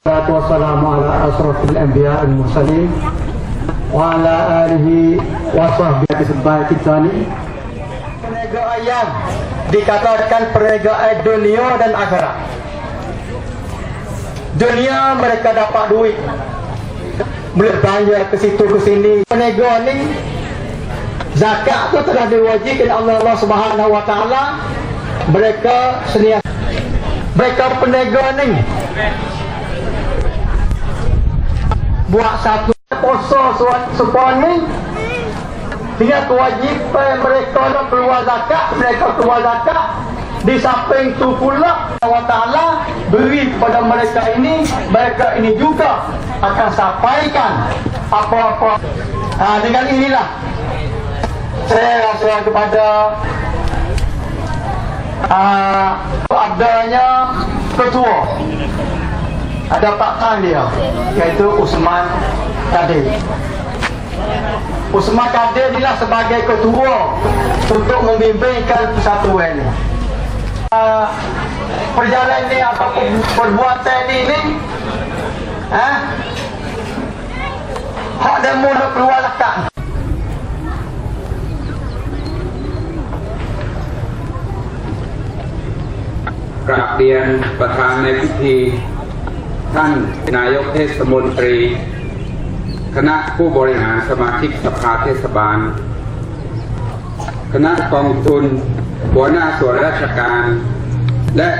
Salatu wassalamu ala asrafil anbiya al mursalin wa ala alihi wa sahbihi sebaik kita ni perniagaan dikatakan perniagaan dunia dan akhirat. Dunia mereka dapat duit. Boleh belanja ke situ ke sini. Perniagaan ni zakat tu telah diwajibkan oleh Allah Subhanahu wa taala. Mereka seniasa. Mereka perniagaan ni buat satu poso sepuan ni dengan kewajipan mereka nak keluar zakat mereka keluar zakat. Di samping tu pula Allah Ta'ala beri kepada mereka ini mereka ini juga akan sampaikan apa-apa. Ha, dengan inilah saya rasa kepada uh, adanya ketua ada Pak Tan dia iaitu Usman Kadir Usman Kadir inilah sebagai ketua untuk membimbingkan persatuan ini uh, perjalanan ini apa perbuatan ini ni eh? hak demo nak keluar lekat กราบเรียนประธานในพิธี ท่านนายกเทศมนตรี คณะผู้บริหารสมาชิกสภาเทศบาล คณะกองทุน หัวหน้าส่วนราชการ และ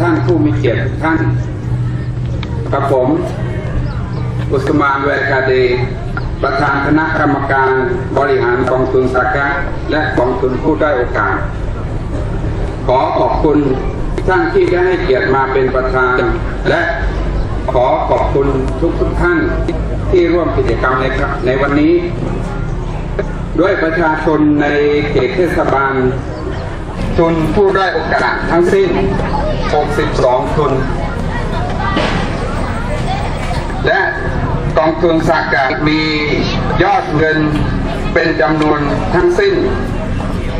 ท่านผู้มีเกียรติท่านกระผมอุสมานเวคาเดประธานคณะกรรมการบริหารกองทุนสากะและกองทุนผู้ได้โอกาส ขอขอบคุณท่านที่ได้ให้เกียรติมาเป็นประธานและ ขอขอบคุณทุกทุกท่านที่ร่วมกิจกรรมในในวันนี้ ด้วยประชาชนในเขตเทศบาลทุนผู้ได้โอกาสทั้งสิ้น 62ทุนและกองทุนสากามียอดเงินเป็นจำนวนทั้งสิ้น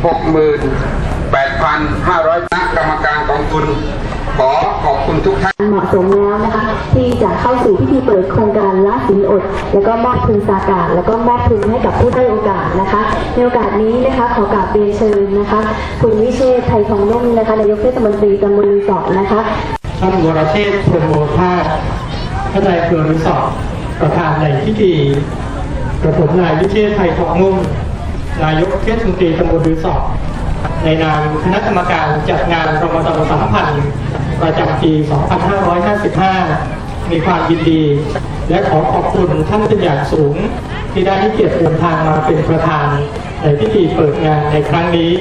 68,500คณะกรรมการกองทุน ขอขอบคุณทุกท่านหมาะสมแล้วนะ เข้าสู่พิธีเปิดโครงการละสินอด แล้วก็มอบทุนสากาศแล้วก็มอบทุนให้กับผู้ได้โอกาสนะคะ ในโอกาสนี้นะคะขอกราบเรียนเชิญนะคะ คุณวิเชษฐ์ไทยทองนุ่มนะคะนายกเทศมนตรีตำบลรีสอร์ทนะคะท่านวรเชษฐ์พรหมโอภาสท่านนายอำเภอรีสอร์ทประธานในพิธีกระผมนายวิเชษฐ์ไทยทองนุ่มนายกเทศมนตรีตำบลรีสอร์ทในนามคณะกรรมการจัดงานรมฎอนสัมพันธ์ประจำปี 2555 มีความยินดี และขอขอบคุณท่านเป็นอย่างสูง ที่ได้ให้เกียรติเดินทางมาเป็นประธานในพิธีเปิดงานในครั้งนี้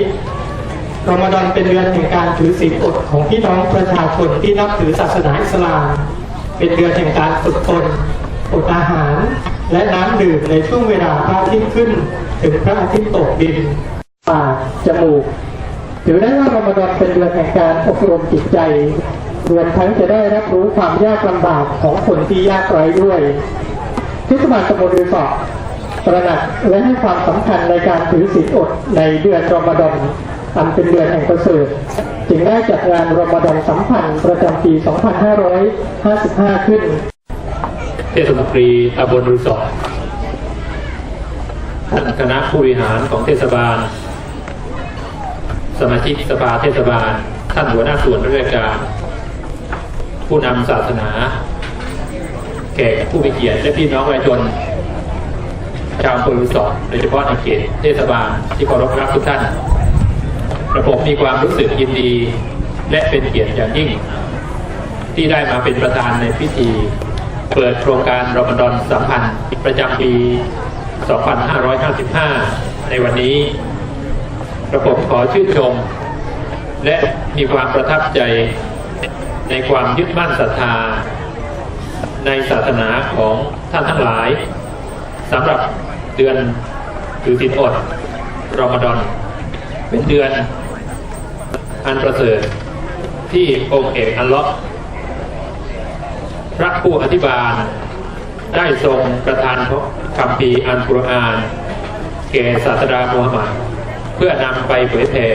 รอมฎอนเป็นเดือนแห่งการถือศีลอดของพี่น้องประชาชนที่นับถือศาสนาอิสลาม เป็นเดือนแห่งการฝึกตนอดอาหาร และน้ำดื่มในช่วงเวลาพระอาทิตย์ขึ้น ถึงพระอาทิตย์ตกดินปากจมูกถือได้ว่ารอมฎอนเป็นเดือนแห่งการอบรมจิตใจ รวมทั้งจะได้รับรู้ความยากลำบากของคนที่ยากไร้ด้วยเทศบาลตำบลรีสอร์ทตระหนักและให้ความสำคัญในการถือศีลอดในเดือนรอมฎอนอันเป็นเดือนแห่งประเสริฐจึงได้จัดงานรอมฎอนสัมพันธ์ประจำปี 2555 ขึ้น เทศมนตรีตำบลรีสอร์ทท่านคณะผู้บริหารของเทศบาล สมาชิกสภาเทศบาล ท่านหัวหน้าส่วนราชการ ผู้นำศาสนาแขกผู้มีเกียรติและพี่น้องประชาชนชาวอำเภอรีสอร์ทโดยเฉพาะในเขตเทศบาลที่เคารพรักทุกท่านระผมมีความรู้สึกยินดี และเป็นเกียรติอย่างยิ่ง ที่ได้มาเป็นประธานในพิธี เปิดโครงการรอมฎอนสัมพันธ์ประจำปี 2555 ในวันนี้กระผมขอชื่นชม และมีความประทับใจ ในความยึดมั่นศรัทธา ในศาสนาของท่านทั้งหลายสำหรับเดือนถือศีลอดรอมฎอน เป็นเดือนอันประเสริฐที่องค์เอกอัลลอฮ์พระผู้อธิบาล ได้ทรงประทานคำพีอันกุรอานแก่ศาสดามูฮัมหมัดเพื่อนำไปเผยแผ่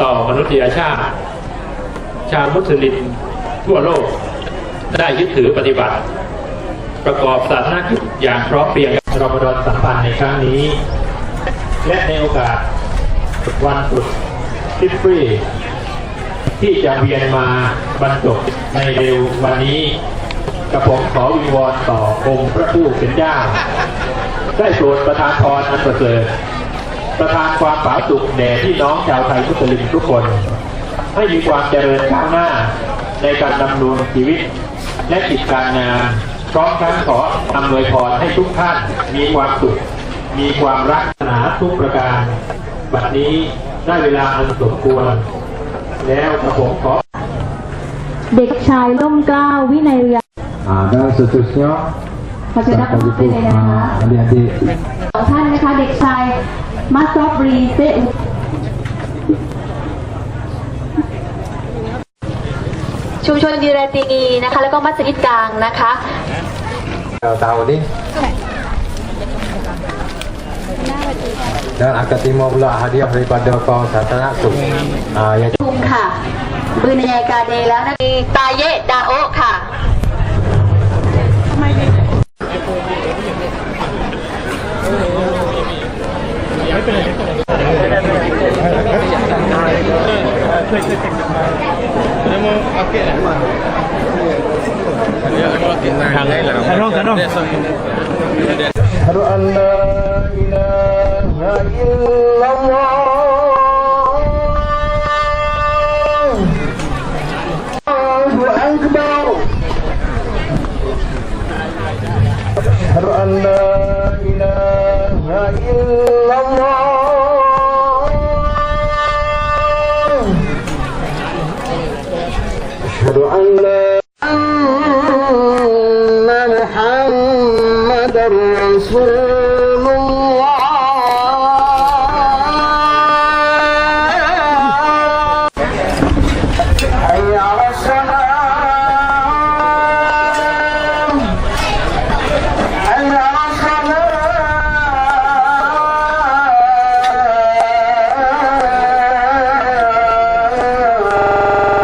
ต่อมนุษยชาติ ชาวมุสลิมทั่วโลก ได้ยึดถือปฏิบัติ ประกอบศาสนกิจอย่างพร้อมเพรียงกับรอมฎอนสัมพันธ์ในครั้งนี้ และในโอกาสวันตรุษฟิฟรีที่จะเวียนมาบรรจบในเร็ววันนี้กระผมขอวิงวอนต่อองค์พระผู้เป็นเจ้า ได้โปรดประทานพรอันประเสริฐประทานความผาสุกแด่พี่น้องชาวไทยมุสลิมทุกคน ให้มีความเจริญก้าวหน้าในการดำรงชีวิต และกิจการงานพร้อมทั้งขออำนวยพรให้ทุกท่านมีความสุข มีความรักษาทุกประการ บัดนี้ได้เวลาอันสมควร แล้วกระผมขอ เด็กชายร่มเกล้าวินัยเรียน Ah, dan seterusnya ขอเชิญนัก siapa เรียน itu เลยนะคะ ah, adik-adik สองท่านนะคะ เด็กชายมัสซอบรีเซอุ ชุมชนยูราตินีนะคะ แล้วก็มัสยิดกลางนะคะ tahu ni dan akan terima pula hadiah daripada kaum Sultanat tu ah, yang ทุมค่ะบืนยายกาเดแล้วนะมีตาเยะดาโอะค่ะ Canón, Canón. this.